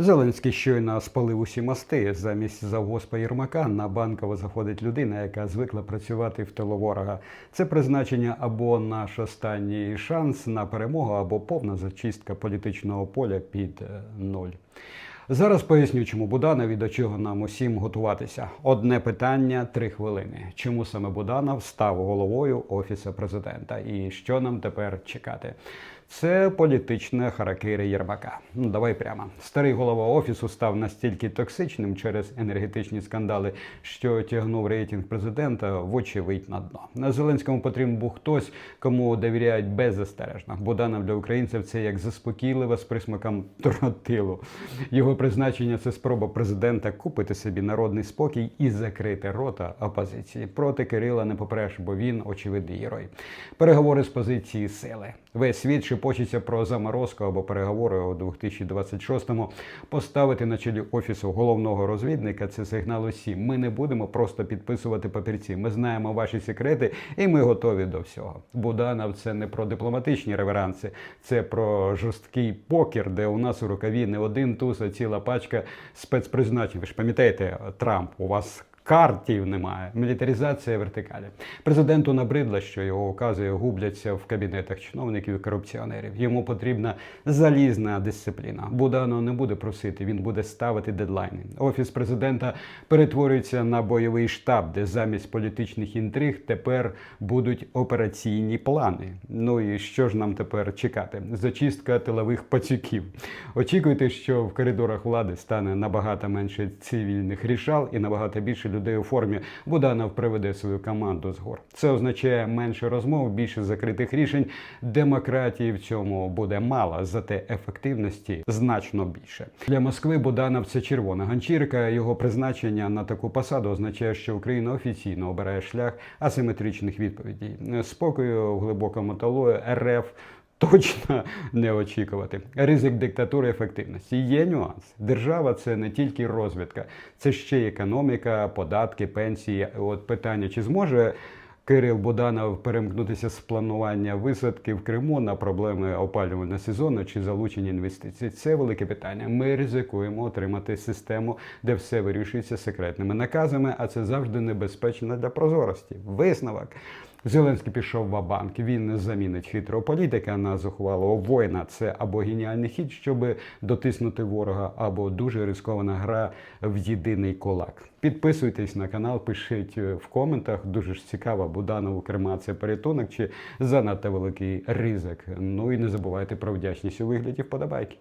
Зеленський щойно спалив усі мости. Замість завгоспа Єрмака на банково заходить людина, яка звикла працювати в тилу ворога. Це призначення або наш останній шанс на перемогу, або повна зачистка політичного поля під е, нуль. Зараз поясню, чому Буданов і до чого нам усім готуватися. Одне питання, три хвилини. Чому саме Буданов став головою офісу президента? І що нам тепер чекати? Це політична харакири Єрмака. Ну давай прямо. Старий голова офісу став настільки токсичним через енергетичні скандали, що тягнув рейтинг президента вочевидь на дно. На Зеленському потрібен був хтось, кому довіряють беззастережно. Буданов для українців це як заспокійливе з присмаком тротилу. Його призначення це спроба президента купити собі народний спокій і закрити рота опозиції. Проти Кирила не попреш, бо він очевидний герой. Переговори з позиції сили. Весь світ шепочеться про заморозку або переговори у 2026-му. Поставити на чолі офісу головного розвідника це сигнал усім. Ми не будемо просто підписувати папірці. Ми знаємо ваші секрети, і ми готові до всього. Буданов це не про дипломатичні реверанси, це про жорсткий покер, де у нас у рукаві не один туз, а ціла пачка спецпризначень. Ви ж пам'ятаєте, Трамп у вас. Картів немає, мілітаризація вертикалі. Президенту набридло, що його укази губляться в кабінетах чиновників і корупціонерів. Йому потрібна залізна дисципліна. Буданов не буде просити, він буде ставити дедлайни. Офіс президента перетворюється на бойовий штаб, де замість політичних інтриг тепер будуть операційні плани. Ну і що ж нам тепер чекати? Зачистка тилових пацюків. Очікуйте, що в коридорах влади стане набагато менше цивільних рішал і набагато більше людей у формі. Буданов приведе свою команду з гор. Це означає менше розмов, більше закритих рішень. Демократії в цьому буде мало, зате ефективності значно більше. Для Москви Буданов це червона ганчірка. Його призначення на таку посаду означає, що Україна офіційно обирає шлях асиметричних відповідей. Спокою в глибокому талої РФ точно не очікувати. Ризик диктатури ефективності. Є нюанс. Держава це не тільки розвідка, це ще й економіка, податки, пенсії. От питання, чи зможе. Кирил Буданов перемкнутися з планування висадки в Криму на проблеми опалювального сезону чи залучення інвестицій. Це велике питання. Ми ризикуємо отримати систему, де все вирішується секретними наказами, а це завжди небезпечно для прозорості. Висновок. Зеленський пішов в банк Він не замінить хитрого політика на зухвалого воїна. Це або геніальний хід, щоб дотиснути ворога, або дуже ризикована гра в єдиний кулак. Підписуйтесь на канал, пишіть в коментах. Дуже ж цікаво, Буданову це порятунок чи занадто великий ризик. Ну і не забувайте про вдячність у вигляді вподобайки.